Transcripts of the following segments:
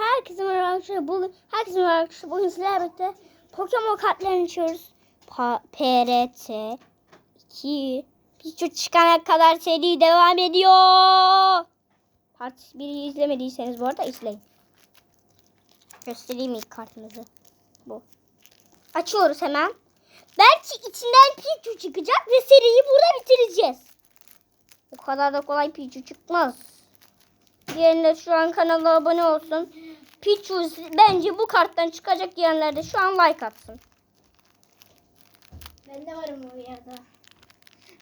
Herkese merhaba arkadaşlar. Bugün herkese merhaba arkadaşlar. Bugün sizlerle birlikte Pokemon kartlarını açıyoruz. PRT 2 Pichu çıkana kadar seri devam ediyor. Part 1'i izlemediyseniz bu arada izleyin. Göstereyim ilk kartımızı. Bu. Açıyoruz hemen. Belki içinden Pichu çıkacak ve seriyi burada bitireceğiz. O kadar da kolay Pichu çıkmaz. Diğerinde şu an kanala abone olsun. Pichu bence bu karttan çıkacak diyenler de şu an like atsın. Ben de varım o yerde.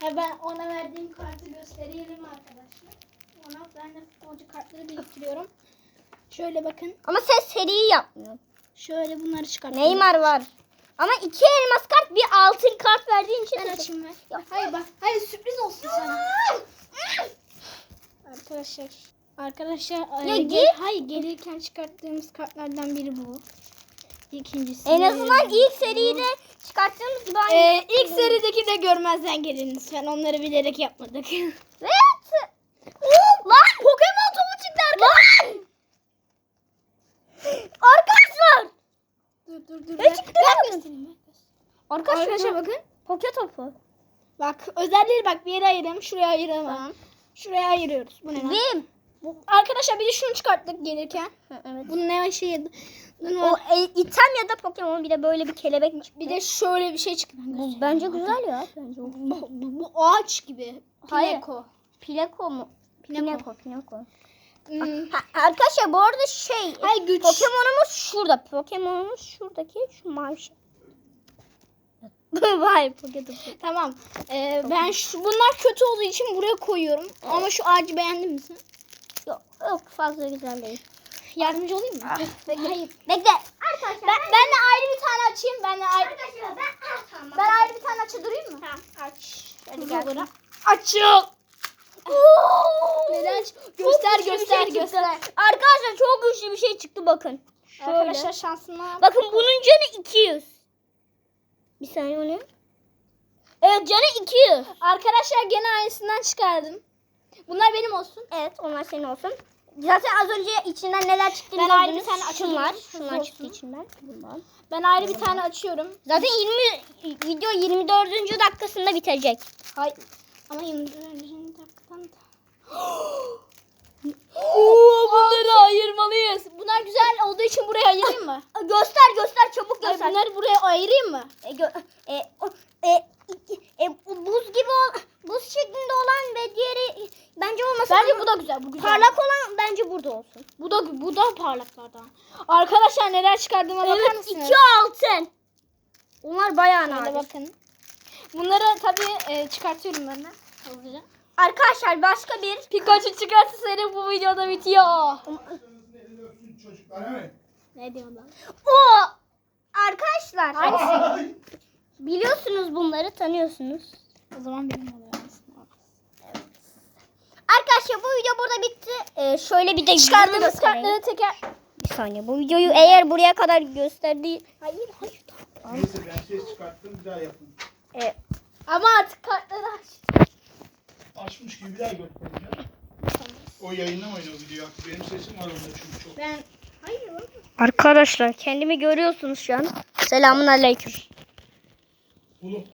Ha ben ona verdiğim kartı gösterelim arkadaşlar. Ona ben de futbolcu kartları biriktiriyorum. Şöyle bakın. Ama sen seriyi yapmıyorsun. Şöyle bunları çıkartıyorum. Neymar var. Ama iki elmas kart bir altın kart verdiğin için. Ben açayım ver. Hayır bak. Hayır sürpriz olsun sana. Arkadaşlar. Arkadaşlar. Ya e, gel- hayır gelirken çıkarttığımız kartlardan biri bu. İkincisi. En azından ilk seride çıkarttığımız gibi aynı. Ee, ilk serideki de görmezden gelin lütfen. Onları bilerek yapmadık. Evet. Lan Pokemon topu çıktı arkadaşlar. Arkadaşlar. dur dur dur. Ne Ben- çıktı ben lan? Arkadaşlar, Arkadaşlar bakın. Poke topu. Bak özellikleri bak bir yere ayıralım. Şuraya ayıralım. Tamam. Şuraya ayırıyoruz. Bu ne lan? Bim. Bu- Arkadaşlar bir de şunu çıkarttık gelirken. Evet. Bu ne şey? Bunun O e, item ya da Pokemon bir de böyle bir kelebek çıktı. bir de şöyle bir şey çıktı. Bu bence güzel ya. Bence. Bu, bu, bu ağaç gibi. Pineko. Pileko mu? Pineko. Pineko. Pineko. Hmm. Ha, arkadaşlar bu arada şey Hayır güç. Pokemon'umuz şurada. Pokemon'umuz şuradaki şu mavi şey. Vay Pokemon. Tamam. Ee, ben şu, bunlar kötü olduğu için buraya koyuyorum. Ama şu ağacı beğendin mi sen? Yok, yok fazla güzel değil. Yardımcı olayım mı? Ah, Hayır. Bekle. Arkadaşlar Ben, ben de ayrı bir tane açayım. Ben de ayrı, Arkadaşlar ben ah, tamam. ben ayrı bir tane açı durayım mı? Tamam aç. Hadi gel. olarak. Açıl. Neden? Göster göster şey çıktı. göster. Arkadaşlar çok güçlü bir şey çıktı bakın. Şöyle. Arkadaşlar şansına. Bakın bunun canı 200. Bir saniye o ne? Evet canı 200. Arkadaşlar gene aynısından çıkardım. Bunlar benim olsun. Evet onlar senin olsun. Zaten az önce içinden neler çıktığını Ben ayrı bir tane açabilirim. Şunlar, çıktı içinden. Bundan. Ben ayrı bir tane açıyorum. Zaten 20 video 24. dakikasında bitecek. Hayır. Ama 24. dakikadan da. Oo Bunları ayırmalıyız. Bunlar güzel olduğu için buraya ayırayım mı? Göster göster çabuk göster. bunları buraya ayırayım mı? E, gö- e, o- e, e, bu buz gibi ol, buz şeklinde olan ve diğeri bence olmasın. Bence ama bu da güzel. Bu güzel. parlak olan bence burada olsun. Bu da bu da parlaklardan. Arkadaşlar neler çıkardığıma bakar Evet mısınız? iki altın. Onlar bayağı Şöyle nadir. bakın. Bunları tabii e, çıkartıyorum ben de. Hızlıca. Arkadaşlar başka bir Pikachu çıkarsa seri bu videoda bitiyor. Ne diyor lan? o arkadaşlar Hangisi? biliyorsunuz bunları tanıyorsunuz. O zaman benim oluyor. Arkadaşlar bu video burada bitti. Ee, şöyle bir de Çıkardığımız kartları teker... Bir saniye bu videoyu eğer buraya kadar gösterdiği Hayır hayır. Neyse ben ses çıkarttım bir daha yapın. e, Ama artık kartları aç. Açmış gibi bir daha göstereceğim. O yayınlamayın o videoyu. Benim sesim var onda çünkü çok. Ben... Hayır oğlum. Arkadaşlar kendimi görüyorsunuz şu an. Selamun aleyküm. Oğlum